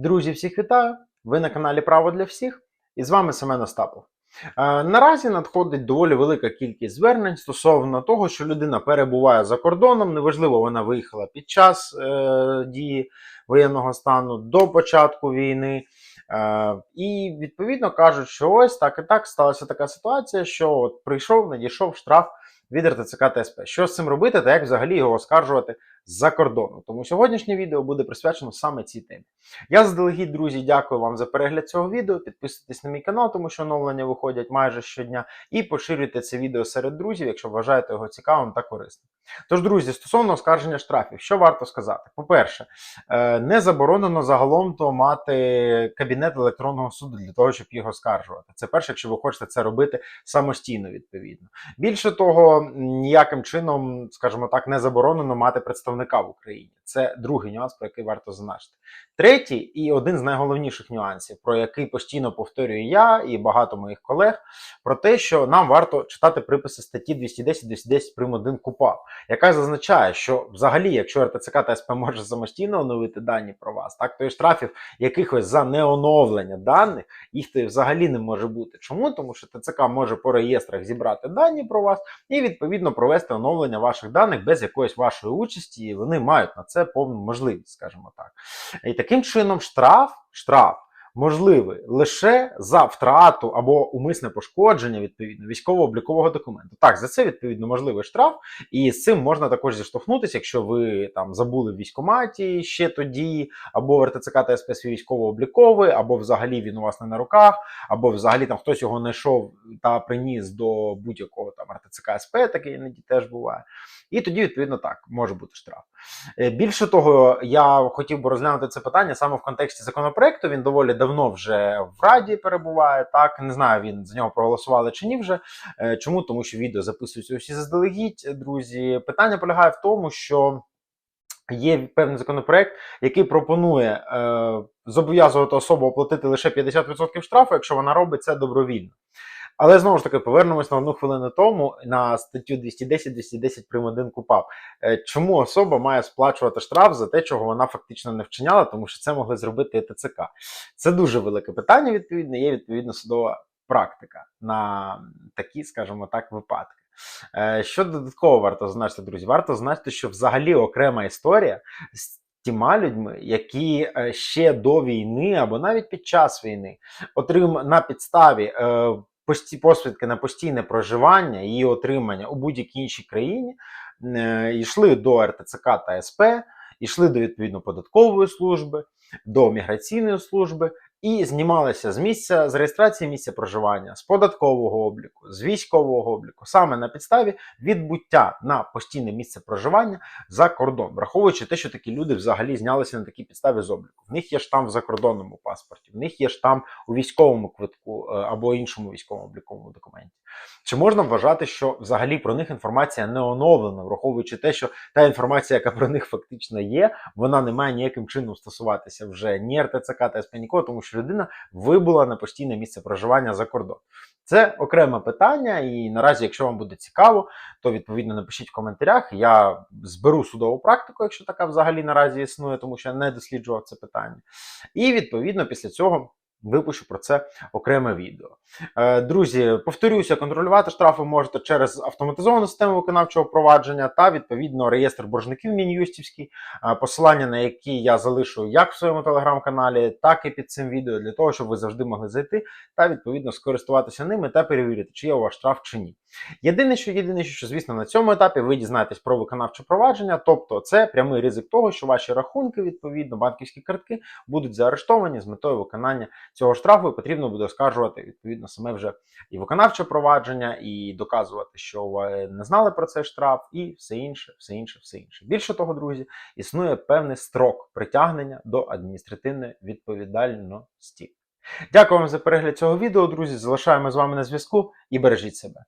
Друзі, всіх вітаю! Ви на каналі Право для всіх і з вами Семен Остапов. Е, Наразі надходить доволі велика кількість звернень стосовно того, що людина перебуває за кордоном. Неважливо, вона виїхала під час е, дії воєнного стану до початку війни. Е, і відповідно кажуть, що ось так і так сталася така ситуація, що от прийшов, надійшов штраф від РТЦК та СП. Що з цим робити та як взагалі його оскаржувати з-за кордону? Тому сьогоднішнє відео буде присвячено саме цій темі. Я заздалегідь, друзі, дякую вам за перегляд цього відео. Підписуйтесь на мій канал, тому що оновлення виходять майже щодня. І поширюйте це відео серед друзів, якщо вважаєте його цікавим та корисним. Тож, друзі, стосовно оскарження штрафів, що варто сказати? По-перше, е, не заборонено загалом то мати кабінет електронного суду для того, щоб його оскаржувати. Це перше, якщо ви хочете це робити самостійно, відповідно. Більше того, ніяким чином, скажімо так, не заборонено мати представника в Україні. Це другий нюанс, про який варто зазначити. Третій і один з найголовніших нюансів, про який постійно повторюю я і багато моїх колег, про те, що нам варто читати приписи статті 210-210 прим. 1 КУПАП, яка зазначає, що взагалі, якщо РТЦК та СП може самостійно оновити дані про вас, так то і штрафів якихось за неоновлення даних їх то взагалі не може бути. Чому? Тому що ТЦК може по реєстрах зібрати дані про вас і відповідно провести оновлення ваших даних без якоїсь вашої участі. І вони мають на це повну можливість, скажімо так. І таким чином, штраф, штраф можливий лише за втрату або умисне пошкодження відповідно військово-облікового документу. Так, за це відповідно можливий штраф, і з цим можна також зіштовхнутися, якщо ви там забули в військкоматі ще тоді, або в РТЦК та свій військово-обліковий, або взагалі він у вас не на руках, або взагалі там хтось його знайшов та приніс до будь-якого там РТЦК СП, таке іноді теж буває. І тоді, відповідно, так може бути штраф. Е, Більше того, я хотів би розглянути це питання саме в контексті законопроекту. Він доволі давно вже в Раді перебуває. Так не знаю, він за нього проголосували чи ні вже. Е, Чому? Тому що відео записуються усі заздалегідь, друзі. Питання полягає в тому, що. Є певний законопроект, який пропонує е, зобов'язувати особу оплатити лише 50% штрафу, якщо вона робить це добровільно. Але знову ж таки повернемось на одну хвилину тому на статтю 210-210 прим. 1 КУПАП. Е, Чому особа має сплачувати штраф за те, чого вона фактично не вчиняла, тому що це могли зробити ТЦК. Це дуже велике питання. Відповідно, є відповідно судова практика на такі, скажімо так, випадки. Е, Що додатково варто зазначити, друзі? Варто зазначити, що взагалі окрема історія з тіма людьми, які е, ще до війни або навіть під час війни отрим на підставі посвідки на постійне проживання і отримання у будь-якій іншій країні е, йшли до РТЦК та СП, йшли до відповідно податкової служби, до міграційної служби і знімалися з місця з реєстрації місця проживання, з податкового обліку, з військового обліку, саме на підставі відбуття на постійне місце проживання за кордон, враховуючи те, що такі люди взагалі знялися на такій підставі з обліку. В них є штамп в закордонному паспорті, в них є штамп у військовому квитку е, або іншому військовому обліковому документі. Чи можна вважати, що взагалі про них інформація не оновлена, враховуючи те, що та інформація, яка про них фактично є, вона не має ніяким чином стосуватися вже ні РТЦК та СП, тому що людина вибула на постійне місце проживання за кордон. Це окреме питання, і наразі, якщо вам буде цікаво, то відповідно напишіть в коментарях. Я зберу судову практику, якщо така взагалі наразі існує, тому що я не досліджував це питання. І відповідно після цього. Випущу про це окреме відео. Е, Друзі, повторюся, контролювати штрафи можете через автоматизовану систему виконавчого провадження та відповідно реєстр боржників Мін'юстівський, е, посилання на які я залишу як в своєму телеграм-каналі, так і під цим відео, для того, щоб ви завжди могли зайти та відповідно скористуватися ними та перевірити, чи є у вас штраф чи ні. Єдине, що єдине, що звісно на цьому етапі ви дізнаєтесь про виконавче провадження, тобто це прямий ризик того, що ваші рахунки, відповідно, банківські картки будуть заарештовані з метою виконання цього штрафу, потрібно буде оскаржувати відповідно саме вже і виконавче провадження, і доказувати, що ви не знали про цей штраф, і все інше, все інше, все інше. Більше того, друзі, існує певний строк притягнення до адміністративної відповідальності. Дякую вам за перегляд цього відео, друзі. Залишаємо з вами на зв'язку і бережіть себе.